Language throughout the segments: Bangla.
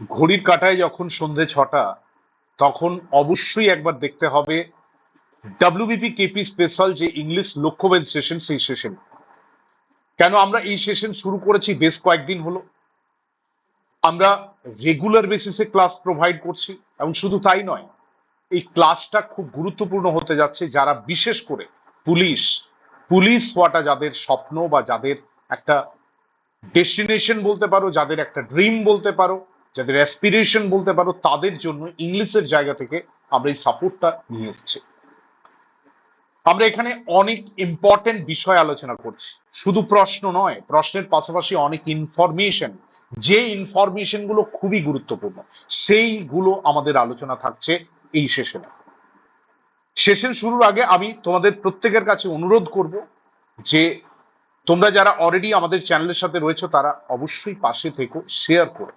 ঘড়ির কাটায় যখন সন্ধে ছটা, তখন অবশ্যই একবার দেখতে হবে ডাব্লিউবিপি কেপি স্পেশাল যে ইংলিশ লক্ষ্যভেদ সেশন সেই সেশন কেন আমরা এই সেশন শুরু করেছি বেশ কয়েকদিন হলো। আমরা রেগুলার বেসিসে ক্লাস প্রোভাইড করছি এবং শুধু তাই নয়, এই ক্লাসটা খুব গুরুত্বপূর্ণ হতে যাচ্ছে যারা বিশেষ করে পুলিশ। পুলিশ হওয়াটা যাদের স্বপ্ন বা যাদের একটা ডেস্টিনেশন বলতে পারো, যাদের একটা ড্রিম বলতে পারো যাদের অ্যাসপিরেশন বলতে পারো, তাদের জন্য ইংলিশের জায়গা থেকে আমরা এই সাপোর্টটা নিয়ে এসেছি। আমরা এখানে অনেক ইম্পর্টেন্ট বিষয় আলোচনা করছি। শুধু প্রশ্ন নয়, প্রশ্নের পাশাপাশি অনেক ইনফরমেশন যে ইনফরমেশনগুলো খুবই গুরুত্বপূর্ণ, সেইগুলো আমাদের আলোচনা থাকছে এই সেশনে সেশন শুরুর আগে আমি তোমাদের প্রত্যেকের কাছে অনুরোধ করব যে তোমরা যারা অলরেডি আমাদের চ্যানেলের সাথে রয়েছে, তারা অবশ্যই পাশে থেকো শেয়ার করো।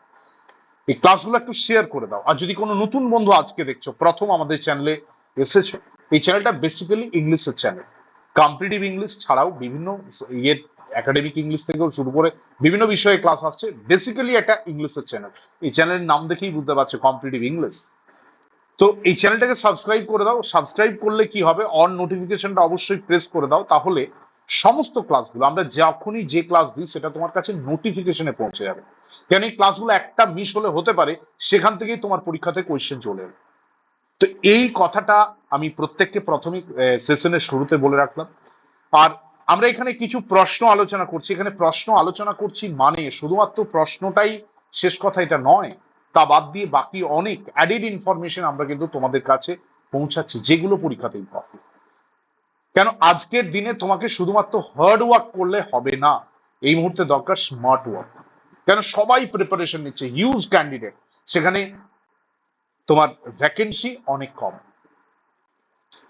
এই ক্লাসগুলো একটু শেয়ার করে দাও। আর যদি কোনো নতুন বন্ধু আজকে দেখছ, প্রথম আমাদের চ্যানেলে এসেছ, এই চ্যানেলটা বেসিক্যালি ইংলিশের চ্যানেল কম্পিটিভ ইংলিশ ছাড়াও বিভিন্ন ইয়ের একাডেমিক ইংলিশ থেকেও শুরু করে বিভিন্ন বিষয়ে ক্লাস আসছে। বেসিক্যালি একটা ইংলিশের চ্যানেল এই চ্যানেলের নাম দেখেই বুঝতে পারছ কম্পিটিভ ইংলিশ তো এই চ্যানেলটাকে সাবস্ক্রাইব করে দাও। সাবস্ক্রাইব করলে কি হবে? অন নোটিফিকেশনটা অবশ্যই প্রেস করে দাও। তাহলে সমস্ত ক্লাসগুলো আমরা যখনই যে ক্লাস দিই, সেটা তোমার কাছে নোটিফিকেশনে পৌঁছে যাবে। কেন এই ক্লাসগুলো একটা মিস হলে হতে পারে, সেখান থেকেই তোমার পরীক্ষাতে কোয়েশ্চেন চলে যাবে তো এই কথাটা আমি প্রত্যেককে প্রাথমিক সেশনের শুরুতে বলে রাখলাম। আর আমরা এখানে কিছু প্রশ্ন আলোচনা করছি। এখানে প্রশ্ন আলোচনা করছি মানে শুধুমাত্র প্রশ্নটাই শেষ কথা এটা নয়, তা বাদ দিয়ে বাকি অনেক অ্যাডেড ইনফরমেশন আমরা কিন্তু তোমাদের কাছে পৌঁছাচ্ছি, যেগুলো পরীক্ষাতে ইম্পর্টেন্ট কেন আজকের দিনে তোমাকে শুধুমাত্র হার্ড ওয়ার্ক করলে হবে না। এই মুহূর্তে দরকার স্মার্ট ওয়ার্ক কেন সবাই প্রিপারেশন নিচ্ছে হিউজ ক্যান্ডিডেট সেখানে তোমার ভ্যাকেন্সি অনেক কম।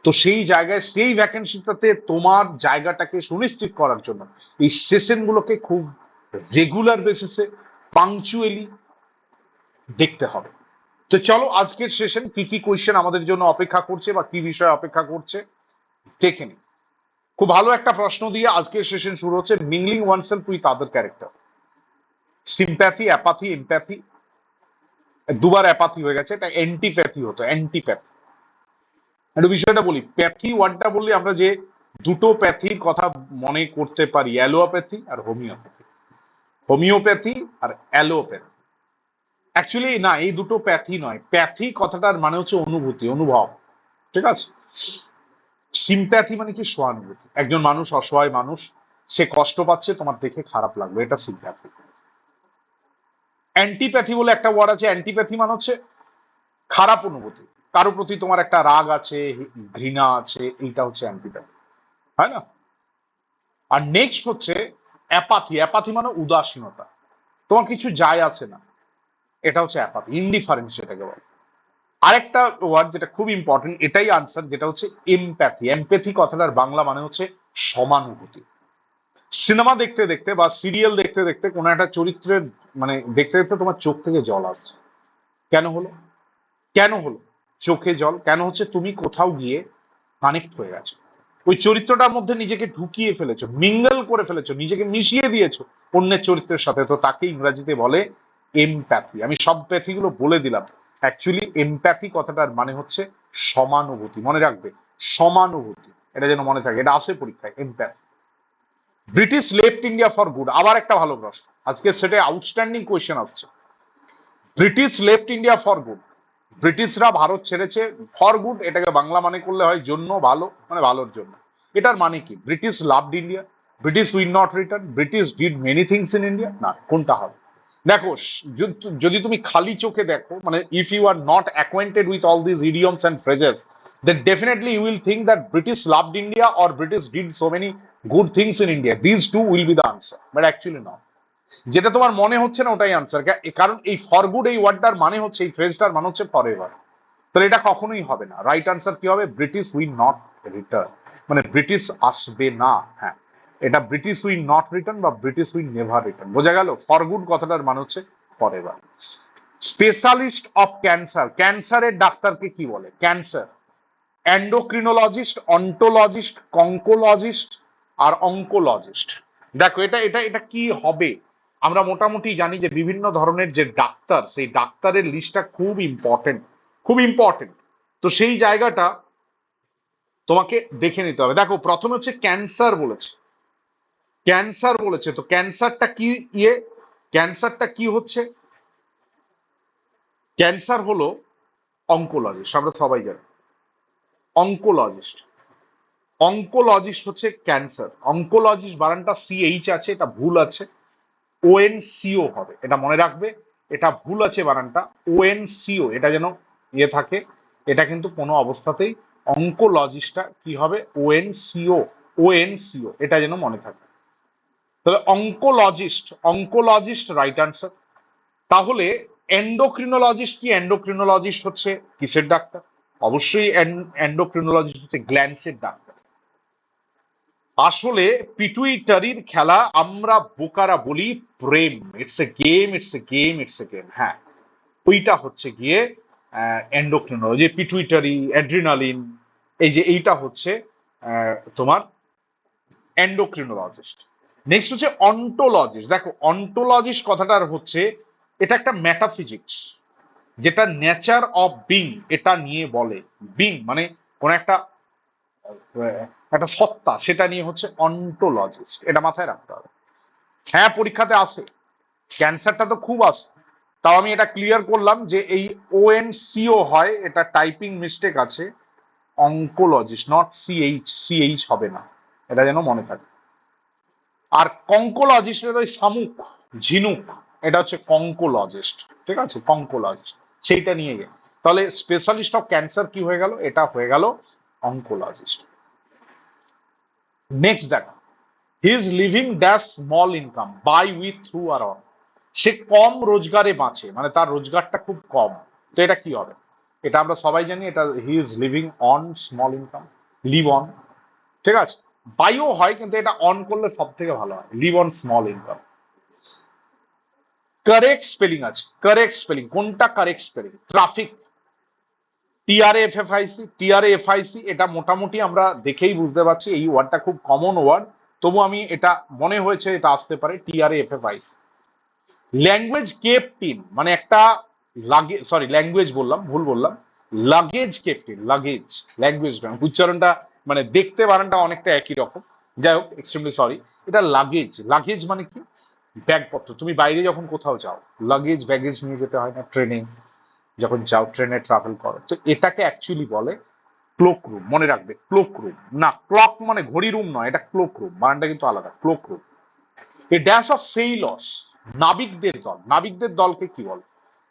তো সেই জায়গায়, সেই ভ্যাকেন্সিটাতে তোমার জায়গাটাকে সুনিশ্চিত করার জন্য এই সেশনগুলোকে খুব রেগুলার বেসিসে পাংচুয়ালি দেখতে হবে। তো চলো আজকের সেশন কি কি কোয়েশ্চেন আমাদের জন্য অপেক্ষা করছে বা কি বিষয়ে অপেক্ষা করছে। দেখে নি খুব ভালো একটা প্রশ্ন দিয়ে আজকের সেশন শুরু হচ্ছে mingling oneself with other character sympathy apathy empathy দুবার অ্যাপাথি হয়ে গেছে, এটা অ্যান্টিপ্যাথি হতো অ্যান্টিপ্যাথি একটা বিষয়টা বলি প্যাথি ওয়ার্ডটা বললে আমরা যে দুটো প্যাথির কথা মনে করতে পারি অ্যালোপ্যাথি আর হোমিওপ্যাথি হোমিওপ্যাথি আর অ্যালোপ্যাথি অ্যাকচুয়ালি না, এই দুটো প্যাথি নয় প্যাথি কথাটার মানে হচ্ছে অনুভূতি, অনুভব, ঠিক আছে? সিম্প্যাথি মানে কি সহানুভূতি? একজন মানুষ, অসহায় মানুষ, সে কষ্ট পাচ্ছে, তোমার দেখে খারাপ লাগবে এটা সিম্প্যাথি অ্যান্টিপ্যাথি বলে একটা ওয়ার্ড আছে অ্যান্টিপ্যাথি মানে হচ্ছে খারাপ অনুভূতি। কারও প্রতি তোমার একটা রাগ আছে, ঘৃণা আছে, এইটা হচ্ছে অ্যান্টিপ্যাথি হয় না? আর নেক্সট হচ্ছে অ্যাপাথি অ্যাপাথি মানে উদাসীনতা। তোমার কিছু যায় আছে না। এটা হচ্ছে অ্যাপাথি ইনডিফারেন্স এটাকে বলে। আরেকটা ওয়ার্ড যেটা খুব ইম্পর্টেন্ট এটাই আনসার যেটা হচ্ছে এমপ্যাথি এমপ্যাথি কথাটার বাংলা মানে হচ্ছে সমানুভূতি। সিনেমা দেখতে দেখতে বা সিরিয়াল দেখতে দেখতে কোনো একটা চরিত্রের মানে দেখতে দেখতে তোমার চোখ থেকে জল আসছে। কেন হলো? কেন হলো? চোখে জল। কেন হচ্ছে? তুমি কোথাও গিয়ে কানেক্ট হয়ে গেছো। ওই চরিত্রটার মধ্যে নিজেকে ঢুকিয়ে ফেলেছো মিঙ্গল করে ফেলেছো, নিজেকে মিশিয়ে দিয়েছ। অন্যের চরিত্রের সাথে। তো তাকে ইংরাজিতে বলে এমপ্যাথি আমি সব প্যাথিগুলো বলে দিলাম। অ্যাকচুয়ালি এমপ্যাথি কথাটার মানে হচ্ছে সমানুভূতি, মনে রাখবে, সমানুভূতি। এটা যেন মনে থাকে, এটা আসে পরীক্ষায় empathy British left India for good আবার একটা ভালো প্রশ্ন। আজকে সেটা আউটস্ট্যান্ডিং কোয়েশ্চেন আসছে। British left India for good ব্রিটিশরা ভারত ছেড়েছে ফর গুড এটাকে বাংলা মানে করলে হয় জন্য ভালো মানে ভালোর জন্য। এটার মানে কি? British loved India British will not return British did many things in India না, কোনটা হবে? দেখো যদি তুমি খালি চোখে দেখো মানে if you are not acquainted with all this idioms and phrases then definitely you will think that British loved India or British did so many good things in India. These two will be the answer, but actually not. যেটা তোমার মনে হচ্ছে না ওটাই আনসার কারণ এই ফর গুড এই ওয়ার্ডটার মানে হচ্ছে এই ফ্রেজটার মানে হচ্ছে ফর এভার তাহলে এটা কখনোই হবে না। রাইট আনসার কি হবে? ব্রিটিশ উইল নট রিটার্ন মানে ব্রিটিশ আসবে না। হ্যাঁ। এটা ব্রিটিশ উইন নট রিটার্ন বা ব্রিটিশ উইন নেভার রিটার্ন বোঝা গেল? ফর গুড কথাটার মানে হচ্ছে for ever specialist of cancer ক্যান্সারের ডাক্তারকে কি বলে? ক্যান্সার অ্যান্ডোক্রিনোলজিস্ট অন্টোলজিস্ট কঙ্কোলজিস্ট আর অঙ্কোলজিস্ট দেখো, এটা এটা এটা কি হবে? আমরা মোটামুটি জানি যে বিভিন্ন ধরনের যে ডাক্তার, সেই ডাক্তারের লিস্টটা খুব ইম্পর্টেন্ট খুব ইম্পর্টেন্ট তো সেই জায়গাটা তোমাকে দেখে নিতে হবে। দেখো, প্রথমে হচ্ছে ক্যান্সার বলেছে। ক্যান্সার বলেছে। তো ক্যান্সারটা কি ইয়ে? ক্যান্সারটা কি হচ্ছে? ক্যান্সার হলো অঙ্কোলজিস্ট, আমরা সবাই জানি। অঙ্কোলজিস্ট। অঙ্কোলজিস্ট হচ্ছে ক্যান্সার। অঙ্কোলজিস্ট বানানটা সিএইচ আছে, এটা ভুল আছে। ওএনসিও হবে, এটা মনে রাখবে। এটা ভুল আছে বানানটা। ওএনসিও এটা যেন ইয়ে থাকে। এটা কিন্তু কোনো অবস্থাতেই অঙ্কোলজিস্টটা কি হবে? ওএনসিও ওএনসিও এটা যেন মনে থাকে। তাহলে অঙ্কোলজিস্ট অঙ্কোলজিস্ট রাইট আনসার তাহলে এন্ডোক্রিনোলজিস্ট কি? এন্ডোক্রিনোলজিস্ট হচ্ছে কিসের ডাক্তার? অবশ্যই এন্ডোক্রিনোলজিস্ট হচ্ছে গ্ল্যান্সের ডাক্তার। আসলে পিটুইটারির খেলা আমরা বোকারা বলি প্রেম। It's a game it's a game it's a game হ্যাঁ ওইটা হচ্ছে গিয়ে এন্ডোক্রিনোলজি পিটুইটারি অ্যাড্রিনালিন এই যে এইটা হচ্ছে তোমার এন্ডোক্রিনোলজিস্ট নেক্সট হচ্ছে অন্টোলজিস্ট দেখো অন্টোলজিস্ট কথাটার হচ্ছে, এটা একটা ম্যাটাফিজিক্স যেটা নেচার অফ বিং এটা নিয়ে বলে। বিং মানে কোন একটা একটা সত্তা, সেটা নিয়ে হচ্ছে অন্টোলজিস্ট এটা মাথায় রাখতে হবে। হ্যাঁ পরীক্ষাতে আসে ক্যান্সারটা তো খুব আসে তাও আমি এটা ক্লিয়ার করলাম যে এই ওএনসিও হয়, এটা টাইপিং মিস্টেক আছে। অঙ্কোলজিস্ট নট সিএইচ সিএইচ হবে না। এটা যেন মনে থাকে। আর কঙ্কোলজিস্ট ওই শামুক, ঝিনুক, এটা হচ্ছে কঙ্কোলজিস্ট ঠিক আছে? কঙ্কোলজিস্ট সেইটা নিয়ে গে তাহলে স্পেশালিস্ট অফ ক্যান্সার কি হয়ে গেল? এটা হয়ে গেল অঙ্কোলজিস্ট নেক্সট দেখো he is living dash small income by with through R on সে কম রোজগারে বাঁচে মানে তার রোজগারটা খুব কম। তো এটা কি হবে? এটা আমরা সবাই জানি, এটা he is living on small income live on ঠিক আছে? বাইও হয় কিন্তু এটা অন করলে সব থেকে ভালো হয়। Live on small income correct spelling আছে। কারেক্ট স্পেলিং কোনটা correct spelling traffic T R A F F I C T R A F I C এটা মোটামুটি আমরা দেখেই বুঝতে পারছি। এই ওয়ার্ডটা খুব কমন ওয়ার্ড তবু আমি এটা মনে হয়েছে এটা আসতে পারে টিআরএ এফএফআইসি ল্যাঙ্গুয়েজ কেপটিন মানে একটা লাগে সরি ল্যাঙ্গুয়েজ বললাম, ভুল বললাম। লাগেজ কেপটিন লাগেজ ল্যাঙ্গুয়েজ উচ্চারণটা মানে দেখতে বানানটা অনেকটা একই রকম। যাই হোক এক্সট্রিমলি সরি এটা লাগেজ লাগেজ মানে কি? ব্যাগপত্র। তুমি বাইরে যখন কোথাও যাও লাগেজ ব্যাগেজ নিয়ে যেতে হয় না, ট্রেনে। যখন যাও, ট্রেনে ট্রাভেল করো। তো এটাকে অ্যাকচুয়ালি বলে ক্লোক রুম মনে রাখবে ক্লোক রুম না ক্লক মানে ঘড়ি রুম নয়, এটা ক্লোক রুম বানানটা কিন্তু আলাদা cloak room a dash of sails নাবিকদের দল। নাবিকদের দলকে কি বলে?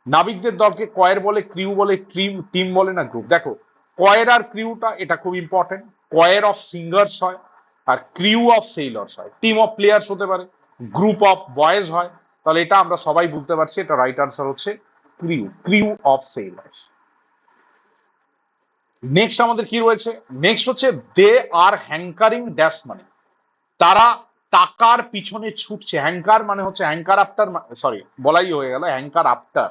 নাবিকদের দলকে কয়ের বলে ক্রিউ বলে টিম টিম বলে না গ্রুপ দেখো, কয়ের আর ক্রিউটা এটা খুব ইম্পর্টেন্ট কয়ের অফ সিঙ্গার্স হয় আর ক্রিউ অফ সেইলার্স হয়। টিম অফ প্লেয়ার্স হতে পারে গ্রুপ অফ বয়েজ হয়। তাহলে এটা আমরা সবাই বুঝতে পারছি, এটা রাইট আনসার হচ্ছে crew crew of sailors next আমাদের কি রয়েছে? নেক্সট হচ্ছে দে আর হ্যাঙ্কারিং ড্যাশ মানে তারা টাকার পিছনে ছুটছে। হ্যাঙ্কার মানে হচ্ছে হ্যাঙ্কার আফটার সরি বলাই হয়ে গেল হ্যাঙ্কার আফটার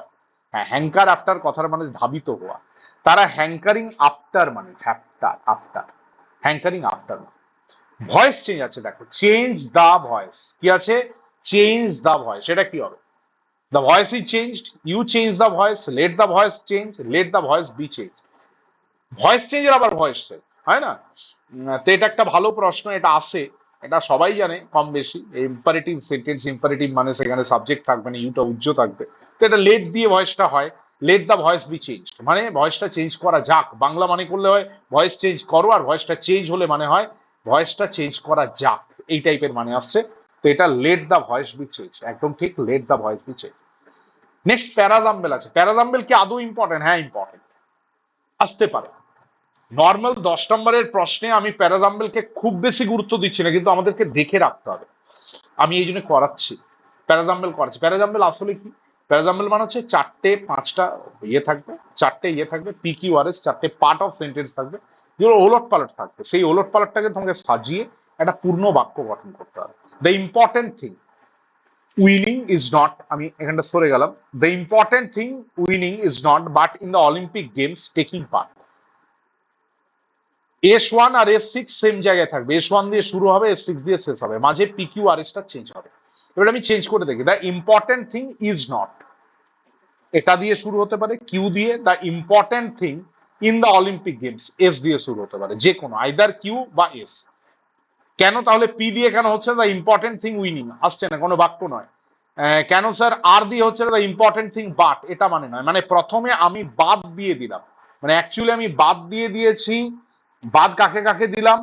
হ্যাঁ হ্যাঙ্কার আফটার কথার মানে ধাবিত হওয়া। তারা হ্যাঙ্কারিং আফটার মানে হ্যাপটার after hankering after voice change আছে, দেখো। চেঞ্জ দা ভয়েস কি আছে? চেঞ্জ দা ভয়েস সেটা কি হবে? The voice is changed you change the voice let the voice change let the voice be change voice চেঞ্জের আবার ভয়েস চেঞ্জ হয় না? তো এটা একটা ভালো প্রশ্ন, এটা আসে। এটা সবাই জানে, কম বেশি। ইম্পারেটিভ সেন্টেন্স ইম্পারেটিভ মানে সেখানে সাবজেক্ট থাকবে না ইউটা উজ্জ্ব থাকবে। তো এটা লেট দিয়ে ভয়েসটা হয়। Let the voice be change মানে ভয়েসটা চেঞ্জ করা যাক। বাংলা মানে করলে হয় ভয়েস চেঞ্জ করো আর ভয়েসটা চেঞ্জ হলে মানে হয় ভয়েসটা চেঞ্জ করা যাক। এই টাইপের মানে আসছে। তো এটা let the voice be change একদম ঠিক let the voice be change next parajumble আছে। প্যারাজাম্বেল কি আদৌ ইম্পর্টেন্ট হ্যাঁ ইম্পর্টেন্ট আসতে পারে। নর্মাল দশ নম্বরের প্রশ্নে আমি প্যারাজাম্বেলকে খুব বেশি গুরুত্ব দিচ্ছি না, কিন্তু আমাদেরকে দেখে রাখতে হবে। আমি এই জন্য করাচ্ছি। প্যারাজাম্বেল করাচ্ছি। প্যারাজাম্বেল আসলে কি? প্যারাজাম্বেল মানে হচ্ছে চারটে, পাঁচটা ইয়ে থাকবে, চারটে ইয়ে থাকবে পি কিউ আর এস চারটে পার্ট অফ সেন্টেন্স থাকবে, যেগুলো ওলট পালট থাকবে। সেই ওলট পালটটাকে তোমাকে সাজিয়ে একটা পূর্ণ বাক্য গঠন করতে হবে। The important thing winning is not আমি এখানটা সরে গেলাম। The important thing winning is not but in the Olympic Games taking part S one R S six same জায়গায় থাকবে। এস ওয়ান দিয়ে শুরু হবে এস সিক্স দিয়ে শেষ হবে। মাঝে পি কিউ আর এসটা চেঞ্জ হবে। এবার আমি চেঞ্জ করে দেখি। The important thing is not এটা দিয়ে শুরু হতে পারে কিউ দিয়ে। The important thing in the Olympic Games S দিয়ে শুরু হতে পারে। যে কোনো আইদার কিউ বা এস কেন তাহলে পি দিয়ে কেন হচ্ছে দ্য ইম্পর্টেন্ট থিং উইনিং আসছে না, কোনো বাক্য নয়। কেন স্যার আর দিয়ে হচ্ছে দ্য ইম্পর্টেন্ট থিং বাট এটা মানে নয়। মানে প্রথমে আমি বাদ দিয়ে দিলাম। মানে অ্যাকচুয়ালি আমি বাদ দিয়ে দিয়েছি। বাদ কাকে কাকে দিলাম?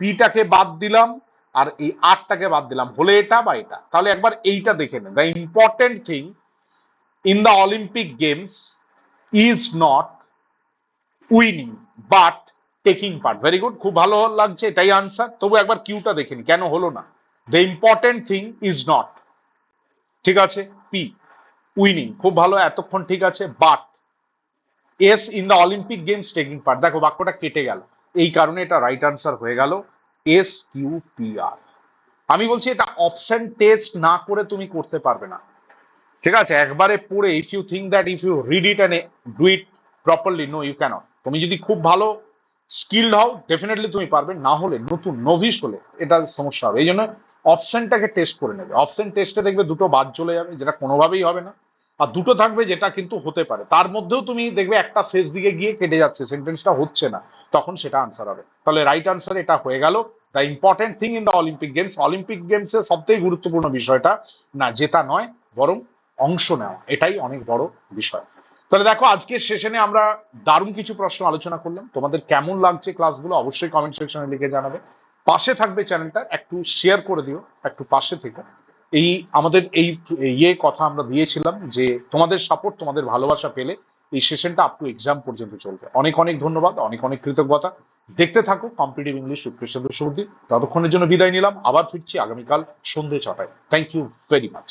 পিটাকে বাদ দিলাম। আর এই আটটাকে বাদ দিলাম। হলে এটা বা এটা। তাহলে একবার এইটা দেখে নেন। The important thing in the Olympic Games is not winning but taking part very good খুব ভালো লাগছে এটাই আনসার তবু একবার কিউটা দেখে নি কেন হলো না? The important thing is not ঠিক আছে? পি উইনিং খুব ভালো, এতক্ষণ ঠিক আছে but S in the Olympic Games taking part দেখো, বাক্যটা কেটে গেল। এই কারণে এটা রাইট আনসার হয়ে গেল। এস কিউ পি আর আমি বলছি এটা অপশন টেস্ট না করে তুমি করতে পারবে না। ঠিক আছে? একবারে পড়ে if you think that if you read it and do it properly no you cannot তুমি যদি খুব ভালো স্কিল্ড হও ডেফিনেটলি তুমি পারবে। না হলে, নতুন নভিস হলে এটা সমস্যা হবে। এই জন্য অপশনটাকে টেস্ট করে নেবে। অপশন টেস্টে দেখবে দুটো বাদ চলে যাবে, যেটা কোনোভাবেই হবে না। আর দুটো থাকবে যেটা কিন্তু হতে পারে। তার মধ্যেও তুমি দেখবে একটা শেষ দিকে গিয়ে কেটে যাচ্ছে। সেন্টেন্সটা হচ্ছে না। তখন সেটা আনসার হবে। তাহলে রাইট আনসার এটা হয়ে গেল। The important thing in the Olympic Games Olympic গেমসের সব থেকে গুরুত্বপূর্ণ বিষয়টা না, জেতা নয়, বরং অংশ নেওয়া। এটাই অনেক বড় বিষয়। তাহলে দেখো, আজকের সেশনে আমরা দারুণ কিছু প্রশ্ন আলোচনা করলাম। তোমাদের কেমন লাগছে ক্লাসগুলো অবশ্যই কমেন্ট সেকশনে লিখে জানাবে। পাশে থাকবে চ্যানেলটা একটু শেয়ার করে দিও, একটু পাশে থেকে। এই আমাদের এই ইয়ে কথা আমরা দিয়েছিলাম যে তোমাদের সাপোর্ট তোমাদের ভালোবাসা পেলে এই সেশনটা আপ টু এক্সাম পর্যন্ত চলবে। অনেক অনেক ধন্যবাদ, অনেক অনেক কৃতজ্ঞতা। দেখতে থাকো কম্পিটিভ ইংলিশ সুপ্রিয় সুরদি ততক্ষণের জন্য বিদায় নিলাম। আবার ফিরছি আগামীকাল সন্ধে ছটায়। Thank you very much